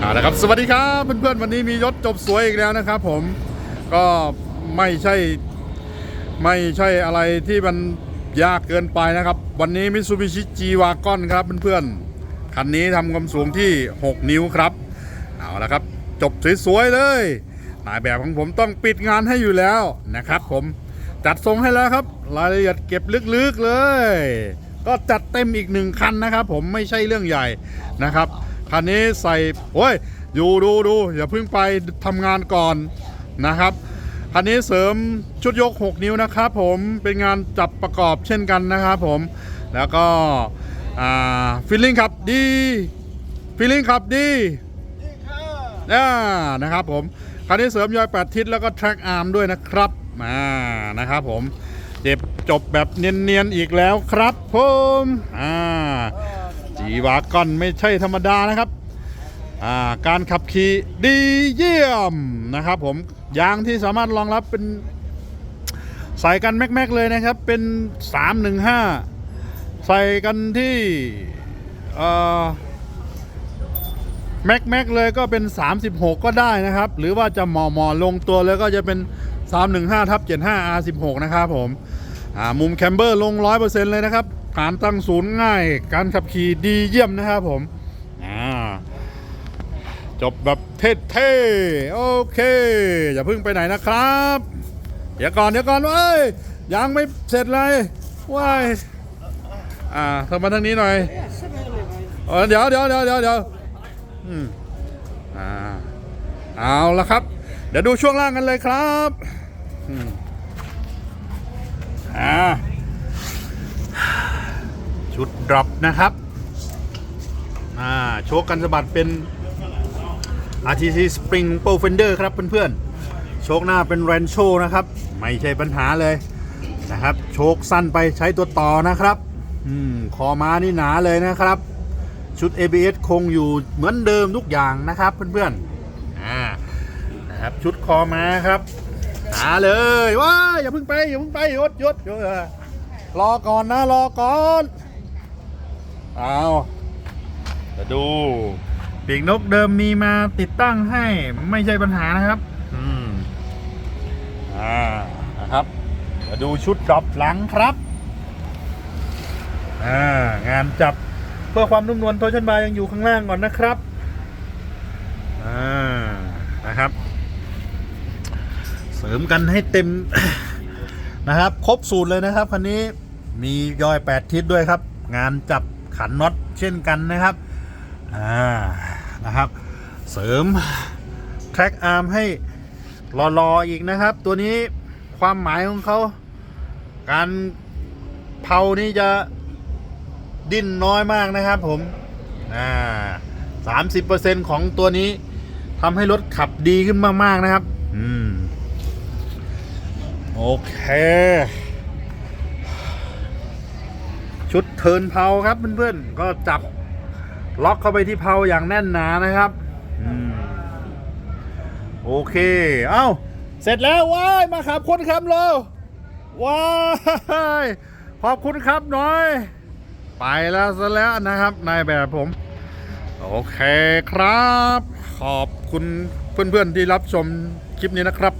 เอาละครับสวัสดีครับเพื่อนๆวันนี้มียศจบสวยอีกแล้วนะครับผมก็ไม่ใช่ไม่ใช่อะไรที่มันยากเกินไปนะครับ วันนี้มิ t ซูบิชิจีวากอนครับเพื่อนๆคันนี้ทำความสูงที่ 6 นิ้วครับเอาละครับจบสวยๆเลยนายแบบของผมต้องปิดงานให้อยู่แล้วนะครับ ผมจัดทรงให้แล้วครับ รายละเอียดเก็บลึกๆเลย ก็จัดเต็มอีกหนึ่งคันนะครับ ผมไม่ใช่เรื่องใหญ่นะครับ คันนี้ใส่โอ้ยอยู่ดูดูอย่าเพิ่งไปทำงานก่อนนะครับคันนี้เสริมชุดยก 6 นิ้วนะครับผมเป็นงานจับประกอบเช่นกันนะครับผมแล้วก็ฟิลลิ่งขับดีฟิลลิ่งขับดีอ่านะครับผมคันนี้เสริมยอย8ทิศแล้วก็แทร็กอาร์มด้วยนะครับอ่านะครับผมเจ็บจบแบบเนียนๆอีกแล้วครับผมอ่า จีวากอนไม่ใช่ธรรมดานะครับาการขับขี่ดีเยี่ยมนะครับผมยางที่สามารถรองรับเป็นใส่กันแม็กๆเลยนะครับ เป็น 315 ใส่กันที่แม็กแม็กเลยก็เป็น 36 ก็ได้นะครับ หรือว่าจะหมอหมอลงตัวเลยก็จะเป็น 315ทับ75 R16 นะครับผมมุมแคมเบอร์ลง 100%เลยนะครับ การตั้งศูนย์ง่าย การขับขี่ดีเยี่ยมนะครับผมจบแบบเท่ๆ โอเค อย่าเพิ่งไปไหนนะครับ เดี๋ยวก่อนเดี๋ยวก่อนเว้ยยังไม่เสร็จเลยว้ายอ่าเข้ามาทางนี้หน่อยเออเดี๋ยวเดี๋ยวเดี๋ยวเดี๋ยวเดี๋ยวอืมอ่าเอาละครับ เดี๋ยวดูช่วงล่างกันเลยครับ อืมอ่า ชุดดรอปนะครับอ่าโชคกันสะบัดเป็น RTC Spring Pro Fender ครับเพื่อนๆ โชคหน้าเป็น Rancho นะครับ ไม่ใช่ปัญหาเลยนะครับ โชคสั้นไปใช้ตัวต่อนะครับอืมคอม้านี่หนาเลยนะครับ ชุด ABS คงอยู่เหมือนเดิมทุกอย่างนะครับเพื่อนๆอ่านะครับชุดคอม้าครับหนาเลยว้าอย่าเพิ่งไปอย่าเพิ่งไปยศยศยรอก่อนนะรอก่อน เอาจะดู ปีกนกเดิมมีมาติดตั้งให้ไม่ใช่ปัญหานะครับอืมอ่านะครับจะดูชุดดรอปหลังครับอ่างานจับเพื่อความนุ่มนวลโทชันบาร์ยังอยู่ข้างล่างก่อนนะครับอ่านะครับ เสริมกันให้เต็มนะครับ ครบสูตรเลยนะครับคันนี้มีย่อย 8 ทิศด้วยครับ งานจับ ขันน็อตเช่นกันนะครับอ่านะครับ เสริมแทร็กอาร์มให้รอๆอีกนะครับ ตัวนี้ความหมายของเขาการเผานี่จะดิ้นน้อยมากนะครับผมอ่าสามสิบเปอร์เซ็นของตัวนี้ทำให้รถขับดีขึ้นมาก ๆ นะครับ อืม โอเค ชุดเทินเพาครับเพื่อนๆก็จับล็อกเข้าไปที่เพาอย่างแน่นหนานะครับอืมโอเค เอ้า เสร็จแล้วว้ายมาขับคนครับเราว้ายขอบคุณครับหน่อย ไปแล้วซะแล้วนะครับนายแบบผม โอเคครับ ขอบคุณเพื่อนๆที่รับชมคลิปนี้นะครับ